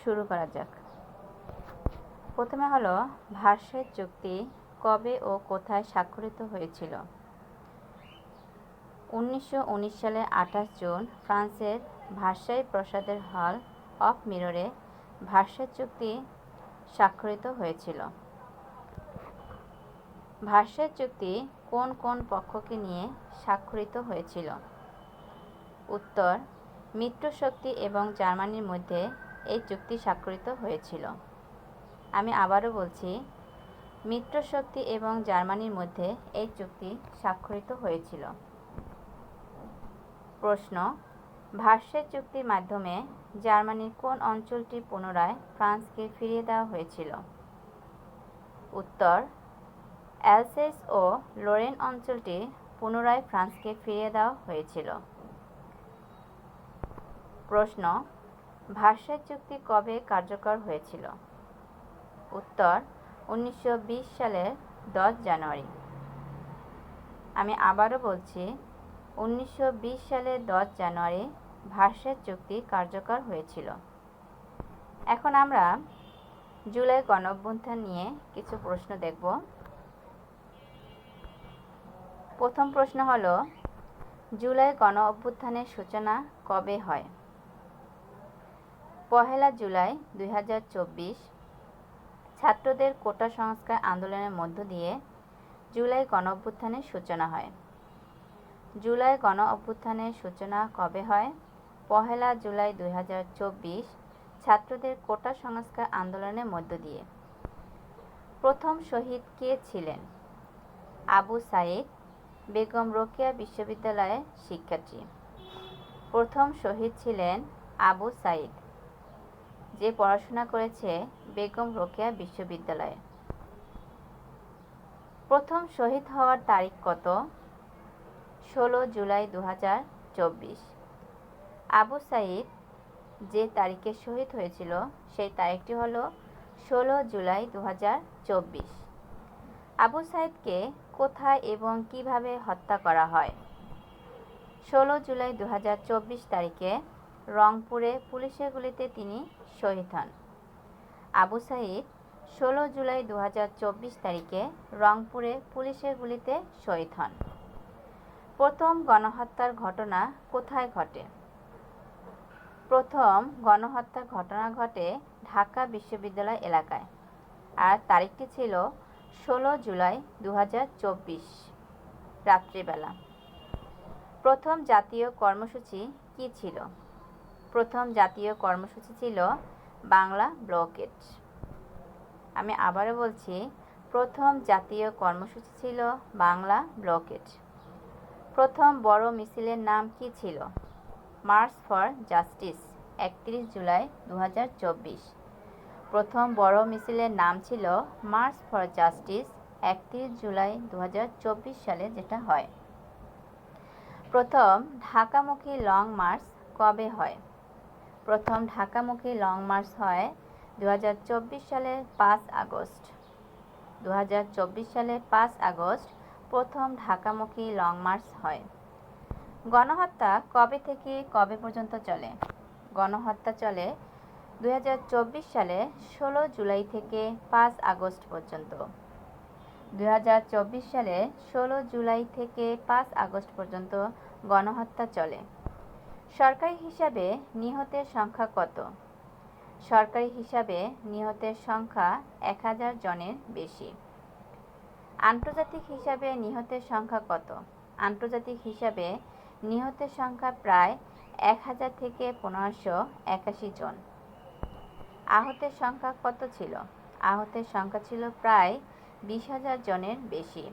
শুরু করা যাক। প্রথমে হলো ভার্সাই চুক্তি কবে ও কোথায় স্বাক্ষরিত হয়েছিল? উনিশশো উনিশ সালে আঠাশ জুন, ফ্রান্সের ভার্সাই প্রাসাদের হল অফ মিররে ভার্সাই চুক্তি স্বাক্ষরিত হয়েছিল। ভার্সাই চুক্তি কোন কোন পক্ষকে নিয়ে স্বাক্ষরিত হয়েছিল? উত্তর, মিত্রশক্তি এবং জার্মানির মধ্যে এই চুক্তি স্বাক্ষরিত হয়েছিল। আমি আবারও বলছি মিত্রশক্তি এবং জার্মানির মধ্যে এই চুক্তি স্বাক্ষরিত হয়েছিল। প্রশ্ন ভার্সাই চুক্তির মাধ্যমে জার্মানির কোন অঞ্চলটি পুনরায় ফ্রান্সকে ফিরিয়ে দেওয়া হয়েছিল? উত্তর অ্যালসেস ও লোরেন অঞ্চলটি পুনরায় ফ্রান্সকে ফিরিয়ে দেওয়া হয়েছিল। প্রশ্ন ভার্সাই চুক্তি কবে কার্যকর হয়েছিল? উত্তর, উনিশশো বিশ সালের দশ জানুয়ারি। আমি আবারও বলছি, উনিশশো বিশ সালের দশ জানুয়ারি ভার্সাই চুক্তি কার্যকর হয়েছিল। এখন আমরা জুলাই গণঅভ্যুত্থান নিয়ে কিছু প্রশ্ন দেখব। প্রথম প্রশ্ন হলো, জুলাই গণ অভ্যুত্থানের সূচনা কবে হয়? পহেলা জুলাই দুই হাজার চব্বিশ, ছাত্রদের কোটা সংস্কার আন্দোলনের মধ্য দিয়ে জুলাই গণ অভ্যুত্থানের সূচনা হয়। জুলাই গণ অভ্যুত্থানের সূচনা কবে হয়? পহেলা জুলাই দুই হাজার চব্বিশ, ছাত্রদের কোটা সংস্কার আন্দোলনের মধ্য দিয়ে। প্রথম শহীদ কে ছিলেন? আবু সাইদ বেগম রোকেয়া বিশ্ববিদ্যালয়ের শিক্ষার্থী। প্রথম শহীদ ছিলেন আবু সাইদ। যে পড়াশোনা করেছে বেগম রোকেয়া বিশ্ববিদ্যালয়ে। প্রথম শহীদ হওয়ার তারিখ কত? ষোলো জুলাই দু হাজার চব্বিশ। আবু সাইদ যে তারিখে শহীদ হয়েছিল সেই তারিখটি হল ষোলো জুলাই দু হাজার চব্বিশ। আবু সাইদকে কোথায় এবং কীভাবে হত্যা করা হয়? ষোলো জুলাই দু হাজার চব্বিশ তারিখে রংপুরে পুলিশের গুলিতে তিনি শহীদ হন। আবু সাইদ, ষোলো জুলাই দু হাজার চব্বিশ তারিখে রংপুরে পুলিশের গুলিতে শহীদ হন। প্রথম গণহত্যার ঘটনা কোথায় ঘটে? প্রথম গণহত্যার ঘটনা ঘটে ঢাকা বিশ্ববিদ্যালয় এলাকায় আর তারিখটি ছিল ষোলো জুলাই দু হাজার চব্বিশ রাত্রিবেলা। প্রথম জাতীয় কর্মসূচি কি ছিল? প্রথম জাতীয় কর্মসূচি ছিল বাংলা ব্লকেট। আমি আবারও বলছি, প্রথম জাতীয় কর্মসূচি ছিল বাংলা ব্লকেট। প্রথম বড় মিছিলের নাম কি ছিল? মার্চ ফর জাস্টিস, একত্রিশ জুলাই দু হাজার চব্বিশ। প্রথম বড় মিছিলের নাম ছিল মার্চ ফর জাস্টিস, একত্রিশ জুলাই দু হাজার চব্বিশ সালে যেটা হয়। প্রথম ঢাকামুখী লং মার্চ কবে হয়? প্রথম ঢাকামুখী লং মার্চ হয় দু সালের পাঁচ আগস্ট। দু সালের পাঁচ আগস্ট প্রথম ঢাকামুখী লং মার্চ হয়। গণহত্যা কবে থেকে কবে পর্যন্ত চলে? গণহত্যা চলে দু হাজার চব্বিশ সালে ষোলো জুলাই থেকে পাঁচ আগস্ট পর্যন্ত। দু হাজার চব্বিশ সালে ষোলো জুলাই থেকে পাঁচ আগস্ট পর্যন্ত গণহত্যা চলে। সরকারি হিসাবে নিহতের সংখ্যা কত? সরকারি হিসাবে নিহতের সংখ্যা এক হাজার জনের বেশি। আন্তর্জাতিক হিসাবে নিহতের সংখ্যা কত? আন্তর্জাতিক হিসাবে নিহতের সংখ্যা প্রায় এক হাজার থেকে পনেরোশো একাশি জন। আহতের সংখ্যা কত ছিল? আহতের সংখ্যা ছিল প্রায় বিশ হাজার জনের বেশি।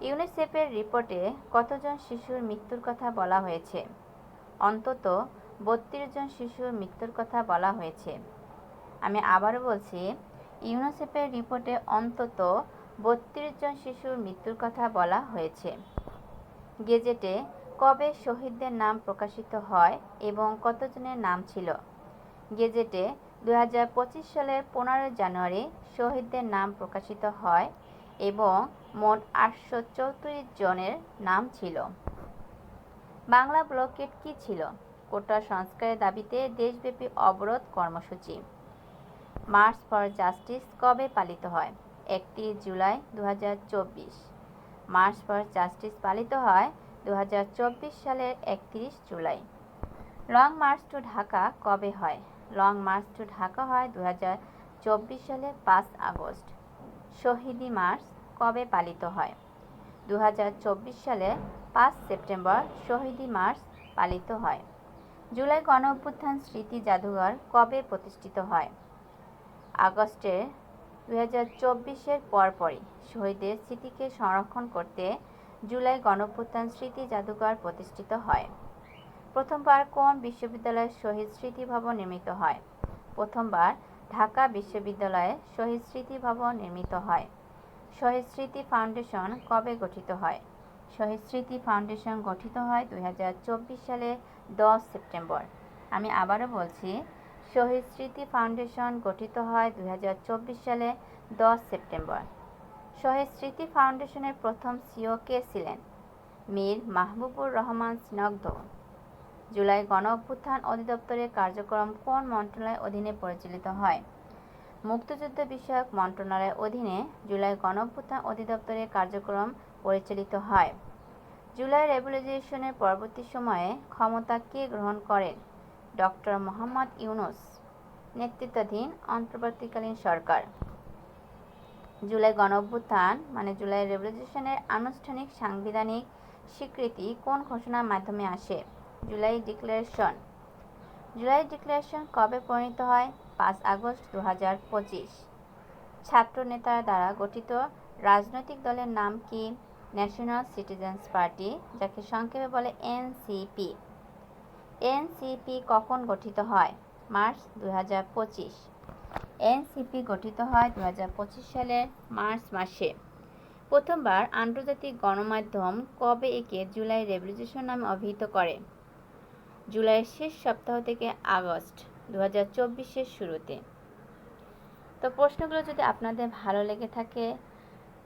ইউনিসেফের রিপোর্টে কতজন শিশুর মৃত্যুর কথা বলা হয়েছে? অন্তত বত্রিশ জন শিশুর মৃত্যুর কথা বলা হয়েছে। আমি আবারও বলছি, ইউনিসেফের রিপোর্টে অন্তত বত্রিশ জন শিশুর মৃত্যুর কথা বলা হয়েছে। গেজেটে কবে শহীদদের নাম প্রকাশিত হয় এবং কতজনের নাম ছিল? গেজেটে দু হাজার পঁচিশ সালের পনেরো জানুয়ারি শহীদদের নাম প্রকাশিত হয় এবং মোট আটশো চৌত্রিশ জনের নাম ছিল। বাংলা ব্লকেট কি ছিল? কোটা সংস্কারের দাবিতে দেশব্যাপী অবরোধ কর্মসূচি। মার্চ ফর জাস্টিস কবে পালিত হয়? একটি জুলাই দু হাজার চব্বিশ। মার্চ ফর জাস্টিস পালিত হয় দু হাজার চব্বিশ সালের একত্রিশ July. Long march to Dhaka কবে হয়? লং মার্চ টু ঢাকা হয় দু হাজার চব্বিশ সালে পাঁচ আগস্ট। শহীদি মার্চ কবে পালিত হয়? দু হাজার চব্বিশ সালে পাঁচ সেপ্টেম্বর, শহীদি মার্চ পালিত হয়। জুলাই গণ অভ্যুত্থান স্মৃতি জাদুঘর কবে প্রতিষ্ঠিত হয়? আগস্টে দু হাজার চব্বিশের পরপরই শহীদের স্মৃতিকে সংরক্ষণ করতে জুলাই গণঅভ্যুত্থান স্মৃতি জাদুঘর প্রতিষ্ঠিত হয়। প্রথমবার কোন বিশ্ববিদ্যালয়ে শহীদ স্মৃতি ভবন নির্মিত হয়? প্রথমবার ঢাকা বিশ্ববিদ্যালয়ে শহীদ স্মৃতি ভবন নির্মিত হয়। শহীদ স্মৃতি ফাউন্ডেশন কবে গঠিত হয়? শহীদ স্মৃতি ফাউন্ডেশন গঠিত হয় দুই হাজার চব্বিশ সালে দশ সেপ্টেম্বর। আমি আবারও বলছি শহীদ স্মৃতি ফাউন্ডেশন গঠিত হয় দুই হাজার চব্বিশ সালে দশ সেপ্টেম্বর। শহীদ স্মৃতি ফাউন্ডেশনের প্রথম সিও কে ছিলেন? মীর মাহবুবুর রহমান স্নগ্ধ। জুলাই গণ অভ্যুত্থান অধিদপ্তরের কার্যক্রম কোন মন্ত্রণালয়ের অধীনে পরিচালিত হয়? মুক্তিযুদ্ধ বিষয়ক মন্ত্রণালয়ের অধীনে জুলাই গণ অভ্যুত্থান অধিদপ্তরের কার্যক্রম পরিচালিত হয়। জুলাই রেভলিউশনের পরবর্তী সময়ে ক্ষমতা কে গ্রহণ করেন? ডক্টর মোহাম্মদ ইউনুস। নেতৃত্বাধীন অন্তর্বর্তীকালীন সরকার। জুলাই গণঅভ্যুত্থান মানে জুলাই রেভলিউশনের আনুষ্ঠানিক সাংবিধানিক স্বীকৃতি কোন ঘোষণার মাধ্যমে আসে? জুলাই ডিক্লারেশন। জুলাই ডিক্লারেশন কবে পরিণত হয়? পাঁচ আগস্ট দু হাজার পঁচিশ। ছাত্র নেতার দ্বারা গঠিত রাজনৈতিক দলের নাম কি? ন্যাশনাল সিটিজেন্স পার্টি যাকে সংক্ষেপে বলে এনসিপি এনসিপি কখন গঠিত হয়? মার্চ দু হাজার পঁচিশ এনসিপি গঠিত হয় দু হাজার পঁচিশ সালের মার্চ মাসে। প্রথমবার আন্তর্জাতিক গণমাধ্যম কবে একে জুলাই রেভলিউশন নামে অভিহিত করে? জুলাইয়ের শেষ সপ্তাহ থেকে আগস্ট দু হাজার চব্বিশের শুরুতে। তো প্রশ্নগুলো যদি আপনাদের ভালো লেগে থাকে,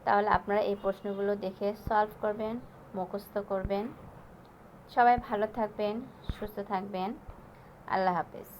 তাহলে আপনারা এই প্রশ্নগুলো দেখে সলভ করবেন, মুখস্থ করবেন। সবাই ভালো থাকবেন, সুস্থ থাকবেন। আল্লাহ হাফেজ।